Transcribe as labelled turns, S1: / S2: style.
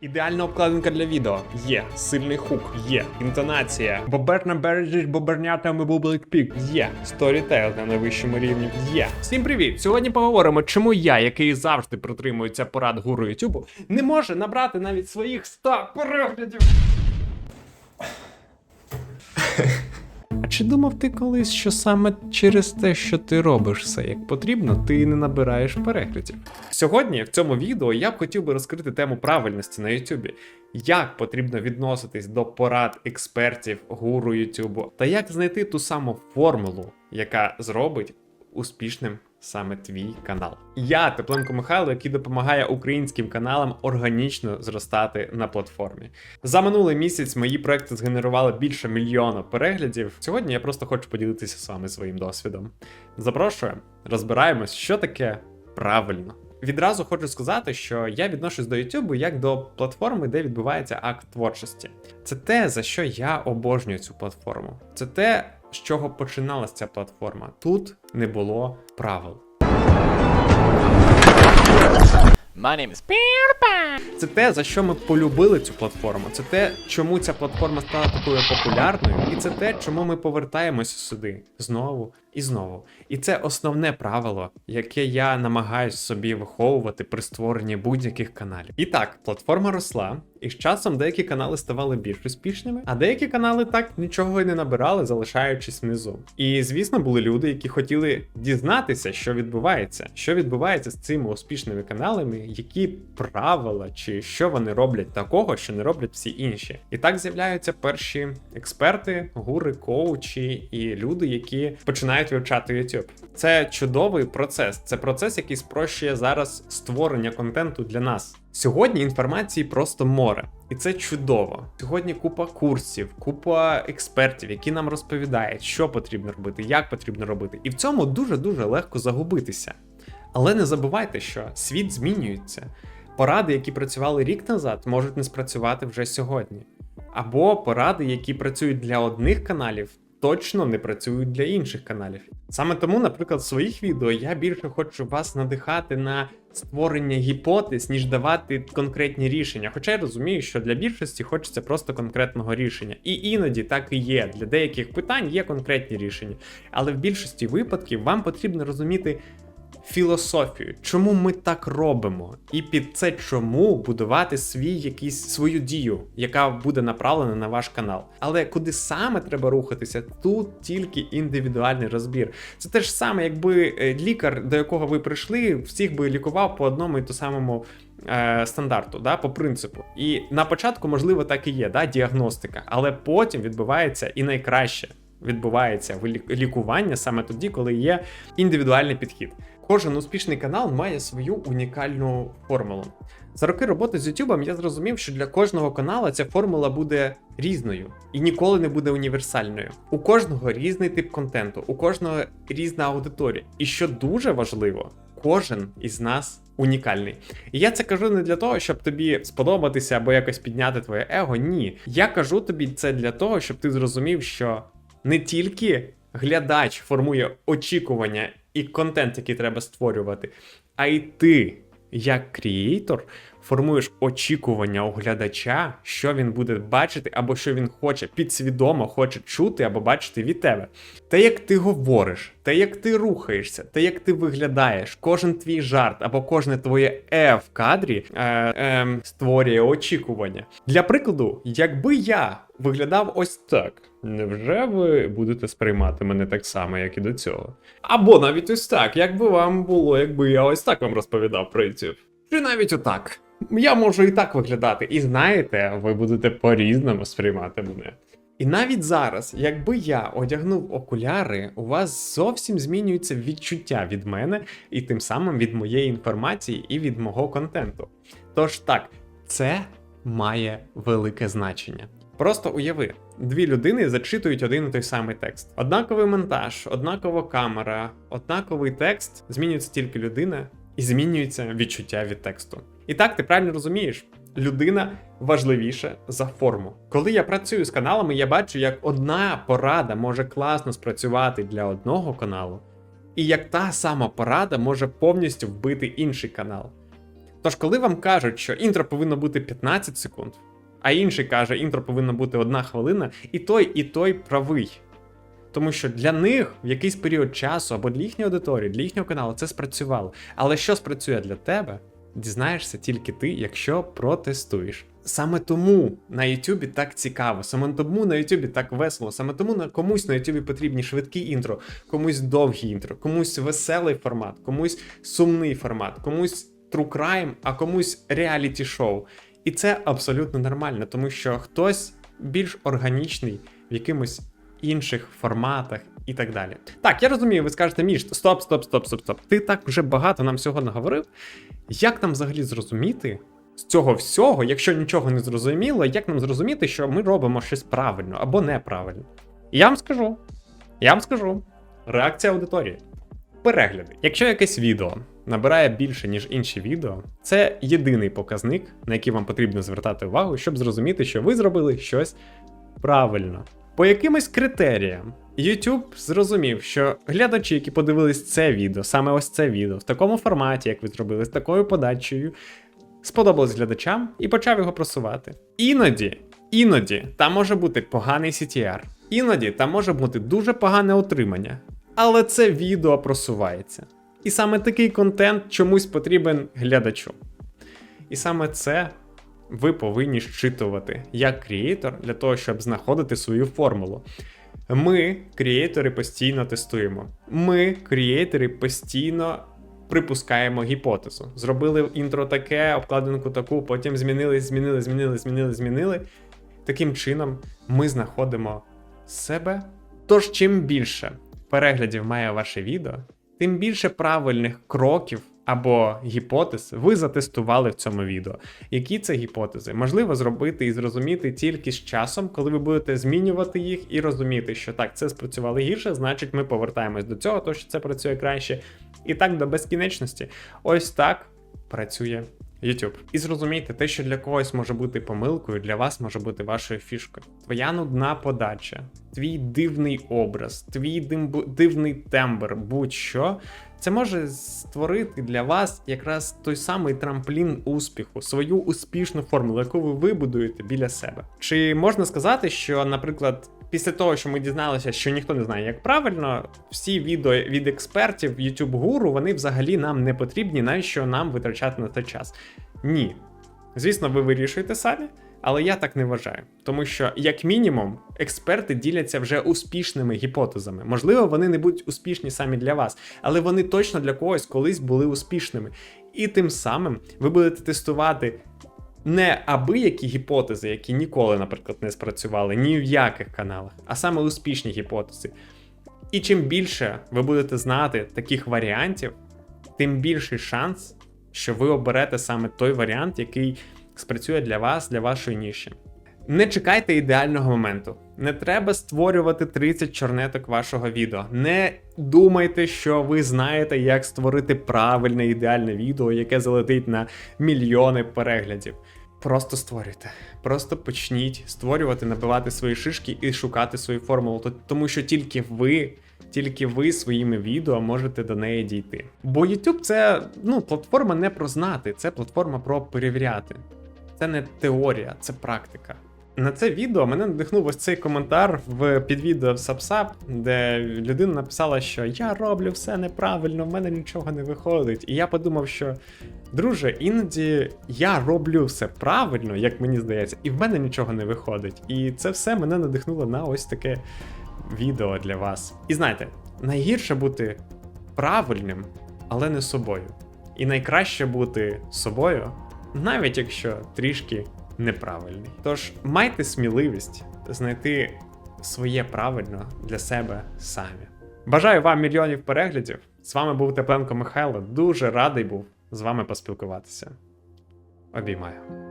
S1: Ідеальна обкладинка для відео є, сильний хук є, інтонація. Бобер на бережі бобернятами бублик пік є, сторітейл на найвищому рівні є. Всім привіт! Сьогодні поговоримо, чому я, який завжди притримується порад гуру Ютубу, не може набрати навіть своїх 100 переглядів. Чи думав ти колись, що саме через те, що ти робиш все як потрібно, ти не набираєш переглядів? Сьогодні в цьому відео я б хотів би розкрити тему правильності на Ютубі. Як потрібно відноситись до порад експертів, гуру Ютубу, та як знайти ту саму формулу, яка зробить успішним саме твій канал. Я Тепленко Михайло, який допомагає українським каналам органічно зростати на платформі. За минулий місяць мої проекти згенерували більше мільйона переглядів. Сьогодні я просто хочу поділитися з вами своїм досвідом. Запрошую, розбираємось, що таке правильно. Відразу хочу сказати, що я відношусь до YouTube як до платформи, де відбувається акт творчості. Це те, за що я обожнюю цю платформу. Це те, з чого починалася ця платформа. Тут не було правил.
S2: My name is
S1: Це те, за що ми полюбили цю платформу. Це те, чому ця платформа стала такою популярною, і це те, чому ми повертаємося сюди знову і знову. І це основне правило, яке я намагаюсь собі виховувати при створенні будь-яких каналів. І так, платформа росла, і з часом деякі канали ставали більш успішними, а деякі канали так нічого і не набирали, залишаючись внизу. І звісно, були люди, які хотіли дізнатися, що відбувається, що відбувається з цими успішними каналами, які правила чи що вони роблять такого, що не роблять всі інші. І так з'являються перші експерти, гури, коучі і люди, які починають вивчати YouTube. Це чудовий процес. Це процес, який спрощує зараз створення контенту для нас. Сьогодні інформації просто море, і це чудово. Сьогодні купа курсів, купа експертів, які нам розповідають, що потрібно робити, як потрібно робити. І в цьому дуже дуже легко загубитися. Але не забувайте, що світ змінюється. Поради, які працювали рік назад, можуть не спрацювати вже сьогодні. Або поради, які працюють для одних каналів, точно не працюють для інших каналів. Саме тому, наприклад, в своїх відео я більше хочу вас надихати на створення гіпотез, ніж давати конкретні рішення. Хоча я розумію, що для більшості хочеться просто конкретного рішення. І іноді так і є. Для деяких питань є конкретні рішення. Але в більшості випадків вам потрібно розуміти філософію, чому ми так робимо, і під це чому будувати свій якийсь свою дію, яка буде направлена на ваш канал. Але куди саме треба рухатися, тут тільки індивідуальний розбір. Це те ж саме, якби е, лікар, до якого ви прийшли, всіх би лікував по одному і то самому. е, Стандарту, да, по принципу. І на початку, можливо, так і є, да, діагностика, але потім відбувається і найкраще відбувається лікування саме тоді, коли є індивідуальний підхід. Кожен успішний канал має свою унікальну формулу. За роки роботи з YouTube я зрозумів, що для кожного каналу ця формула буде різною і ніколи не буде універсальною. У кожного різний тип контенту, у кожного різна аудиторія. І що дуже важливо, кожен із нас унікальний. І я це кажу не для того, щоб тобі сподобатися або якось підняти твоє его. Ні. Я кажу тобі це для того, щоб ти зрозумів, що не тільки глядач формує очікування і контент, який треба створювати, а й ти, як крієйтор, формуєш очікування у глядача, що він буде бачити, або що він хоче, підсвідомо хоче чути або бачити від тебе. Те, як ти говориш, те, як ти рухаєшся, те, як ти виглядаєш, кожен твій жарт або кожне твоє е в кадрі е, е, створює очікування. Для прикладу, якби я виглядав ось так. Невже ви будете сприймати мене так само, як і до цього? Або навіть ось так, як би вам було, якби я ось так вам розповідав про YouTube. Чи навіть отак. Я можу і так виглядати. І знаєте, ви будете по-різному сприймати мене. І навіть зараз, якби я одягнув окуляри, у вас зовсім змінюється відчуття від мене, і тим самим від моєї інформації і від мого контенту. Тож так, це має велике значення. Просто уяви, дві людини зачитують один і той самий текст. Однаковий монтаж, однакова камера, однаковий текст, змінюється тільки людина і змінюється відчуття від тексту. І так, ти правильно розумієш, людина важливіша за форму. Коли я працюю з каналами, я бачу, як одна порада може класно спрацювати для одного каналу, і як та сама порада може повністю вбити інший канал. Тож, коли вам кажуть, що інтро повинно бути 15 секунд, а інший каже, інтро повинно бути одна хвилина, і той, і той правий. Тому що для них в якийсь період часу або для їхньої аудиторії, для їхнього каналу це спрацювало. Але що спрацює для тебе, дізнаєшся тільки ти, якщо протестуєш. Саме тому на Ютубі так цікаво, саме тому на Ютубі так весело, саме тому на комусь на Ютубі потрібні швидкі інтро, комусь довгі інтро, комусь веселий формат, комусь сумний формат, комусь true crime, а комусь реаліті шоу. І це абсолютно нормально, тому що хтось більш органічний в якимось інших форматах і так далі. Так, я розумію, ви скажете, Міш, стоп, стоп, стоп, стоп, стоп. Ти так вже багато нам всього наговорив. Як нам взагалі зрозуміти з цього всього, якщо нічого не зрозуміло, як нам зрозуміти, що ми робимо щось правильно або неправильно? Я вам скажу, я вам скажу, реакція аудиторії. Перегляди. Якщо якесь відео набирає більше, ніж інші відео, це єдиний показник, на який вам потрібно звертати увагу, щоб зрозуміти, що ви зробили щось правильно. По якимось критеріям YouTube зрозумів, що глядачі, які подивились це відео, саме ось це відео, в такому форматі, як ви зробили, з такою подачею, сподобалось глядачам і почав його просувати. Іноді, іноді там може бути поганий CTR, іноді там може бути дуже погане отримання, але це відео просувається. І саме такий контент чомусь потрібен глядачу. І саме це ви повинні щитувати як крієйтор для того, щоб знаходити свою формулу. Ми, крієйтори, постійно тестуємо. Ми, крієйтори, постійно припускаємо гіпотезу. Зробили інтро таке, обкладинку таку, потім змінили, змінили, змінили, змінили, змінили. Таким чином ми знаходимо себе. Тож, чим більше переглядів має ваше відео, тим більше правильних кроків або гіпотез ви затестували в цьому відео. Які це гіпотези? Можливо зробити і зрозуміти тільки з часом, коли ви будете змінювати їх і розуміти, що так, це спрацювало гірше, значить ми повертаємось до цього, то що це працює краще. І так до безкінечності. Ось так працює YouTube. І зрозумійте, те, що для когось може бути помилкою, для вас може бути вашою фішкою. Твоя нудна подача, твій дивний образ, твій димбу- дивний тембр, будь-що. Це може створити для вас якраз той самий трамплін успіху, свою успішну формулу, яку ви вибудуєте біля себе. Чи можна сказати, що, наприклад, після того, що ми дізналися, що ніхто не знає, як правильно, всі відео від експертів, youtube гуру вони взагалі нам не потрібні, навіщо нам витрачати на це час? Ні. Звісно, ви вирішуєте самі, але я так не вважаю. Тому що, як мінімум, експерти діляться вже успішними гіпотезами. Можливо, вони не будуть успішні самі для вас, але вони точно для когось колись були успішними. І тим самим ви будете тестувати не аби які гіпотези, які ніколи, наприклад, не спрацювали ні в яких каналах, а саме успішні гіпотези. І чим більше ви будете знати таких варіантів, тим більший шанс, що ви оберете саме той варіант, який спрацює для вас, для вашої ніші. Не чекайте ідеального моменту. Не треба створювати 30 чорнеток вашого відео. Не думайте, що ви знаєте, як створити правильне ідеальне відео, яке залетить на мільйони переглядів. Просто створюйте. Просто почніть створювати, набивати свої шишки і шукати свою формулу. Тому що тільки ви, тільки ви своїми відео можете до неї дійти. Бо YouTube це ну, платформа не про знати, це платформа про перевіряти. Це не теорія, це практика. На це відео мене надихнув ось цей коментар в під відео в Сапсап, де людина написала, що я роблю все неправильно, в мене нічого не виходить. І я подумав, що друже, іноді я роблю все правильно, як мені здається, і в мене нічого не виходить. І це все мене надихнуло на ось таке відео для вас. І знаєте, найгірше бути правильним, але не собою. І найкраще бути собою, навіть якщо трішки неправильний. Тож майте сміливість знайти своє правильно для себе самі. Бажаю вам мільйонів переглядів. З вами був Тепленко Михайло. Дуже радий був з вами поспілкуватися. Обіймаю.